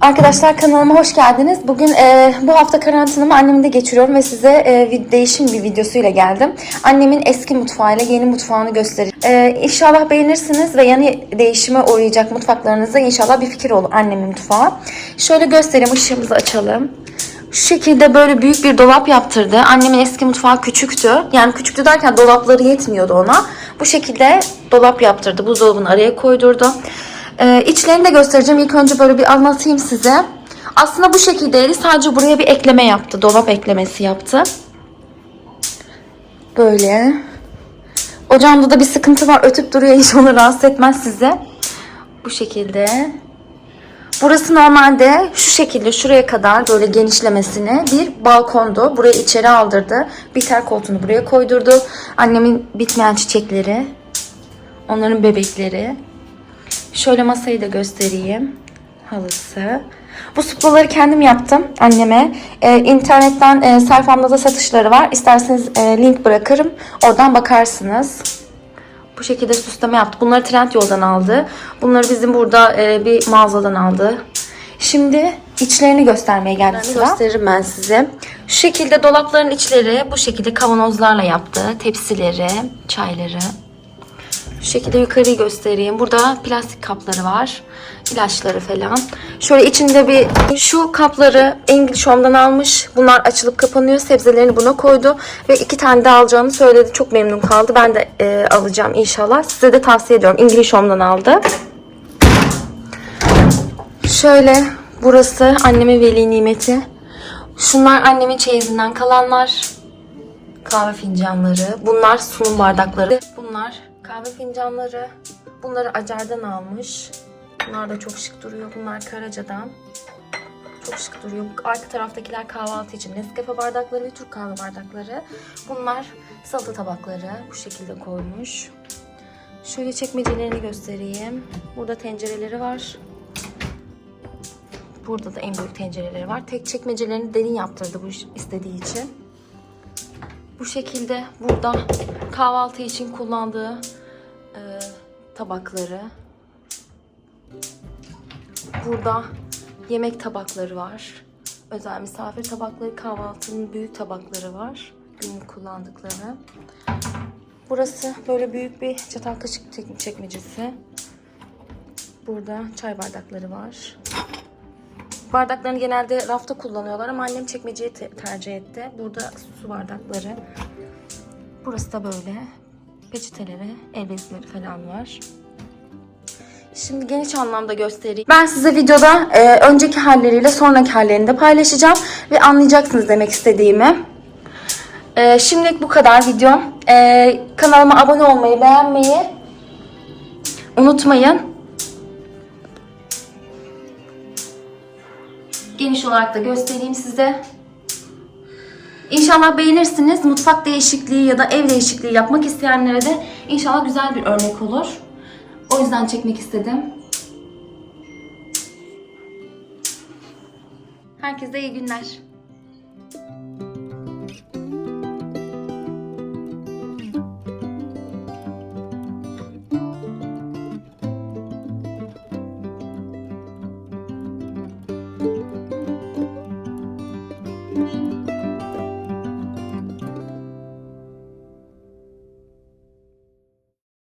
Arkadaşlar kanalıma hoş geldiniz. Bugün e, bu hafta karantinamı annemde geçiriyorum ve size e, değişim bir videosuyla geldim. Annemin eski mutfağıyla yeni mutfağını göstereceğim. E, inşallah beğenirsiniz ve yeni değişime uğrayacak mutfaklarınızda inşallah bir fikir olur annemin mutfağı. Şöyle göstereyim, ışığımızı açalım. Şu şekilde böyle büyük bir dolap yaptırdı. Annemin eski mutfağı küçüktü. Yani küçüktü derken dolapları yetmiyordu ona. Bu şekilde dolap yaptırdı. Buzdolabını araya koydurdu. Ee, içlerini de göstereceğim. İlk önce böyle bir anlatayım size. Aslında bu şekildeydi. Sadece buraya bir ekleme yaptı. Dolap eklemesi yaptı. Böyle. Ocağımda da bir sıkıntı var. Ötüp duruyor. İnşallah rahatsız etmez size. Bu şekilde. Burası normalde şu şekilde şuraya kadar böyle genişlemesine bir balkondu. Burayı içeri aldırdı. Biter koltuğunu buraya koydurdu. Annemin bitmeyen çiçekleri. Onların bebekleri. Şöyle masayı da göstereyim. Halısı. Bu suplaları kendim yaptım anneme. Ee, internetten e, sayfamda da satışları var. İsterseniz e, link bırakırım. Oradan bakarsınız. Bu şekilde süsleme yaptı. Bunları Trendyol'dan aldı. Bunları bizim burada e, bir mağazadan aldı. Şimdi içlerini göstermeye geldi sıra. Gösteririm ben size. Şu şekilde dolapların içleri bu şekilde kavanozlarla yaptı. Tepsileri, çayları. Şu şekilde yukarıyı göstereyim. Burada plastik kapları var. İlaçları falan. Şöyle içinde bir şu kapları English Home'dan almış. Bunlar açılıp kapanıyor. Sebzelerini buna koydu. Ve iki tane de alacağını söyledi. Çok memnun kaldı. Ben de e, alacağım inşallah. Size de tavsiye ediyorum. English Home'dan aldı. Şöyle burası annemin veli nimeti. Şunlar annemin çeyizinden kalanlar. Kahve fincanları. Bunlar sunum bardakları. Bunlar kahve fincanları. Bunları Acar'dan almış. Bunlar da çok şık duruyor. Bunlar Karaca'dan. Çok şık duruyor. Arka taraftakiler kahvaltı için Nescafe bardakları ve Türk kahve bardakları. Bunlar salata tabakları. Bu şekilde koymuş. Şöyle çekmecelerini göstereyim. Burada tencereleri var. Burada da en büyük tencereleri var. Tek çekmecelerini derin yaptırdı bu istediği için. Bu şekilde burada kahvaltı için kullandığı tabakları. Burada yemek tabakları var. Özel misafir tabakları, kahvaltının büyük tabakları var. Günlük kullandıkları. Burası böyle büyük bir çatal kaşık çek- çekmecesi. Burada çay bardakları var. Bardaklarını genelde rafta kullanıyorlar ama annem çekmeceyi te- tercih etti. Burada su bardakları. Burası da böyle. Peçeteleri, el bezleri falan var. Şimdi geniş anlamda göstereyim. Ben size videoda e, önceki halleriyle sonraki hallerini de paylaşacağım. Ve anlayacaksınız demek istediğimi. E, şimdilik bu kadar video. E, kanalıma abone olmayı, beğenmeyi unutmayın. Geniş olarak da göstereyim size. İnşallah beğenirsiniz. Mutfak değişikliği ya da ev değişikliği yapmak isteyenlere de inşallah güzel bir örnek olur. O yüzden çekmek istedim. Herkese iyi günler.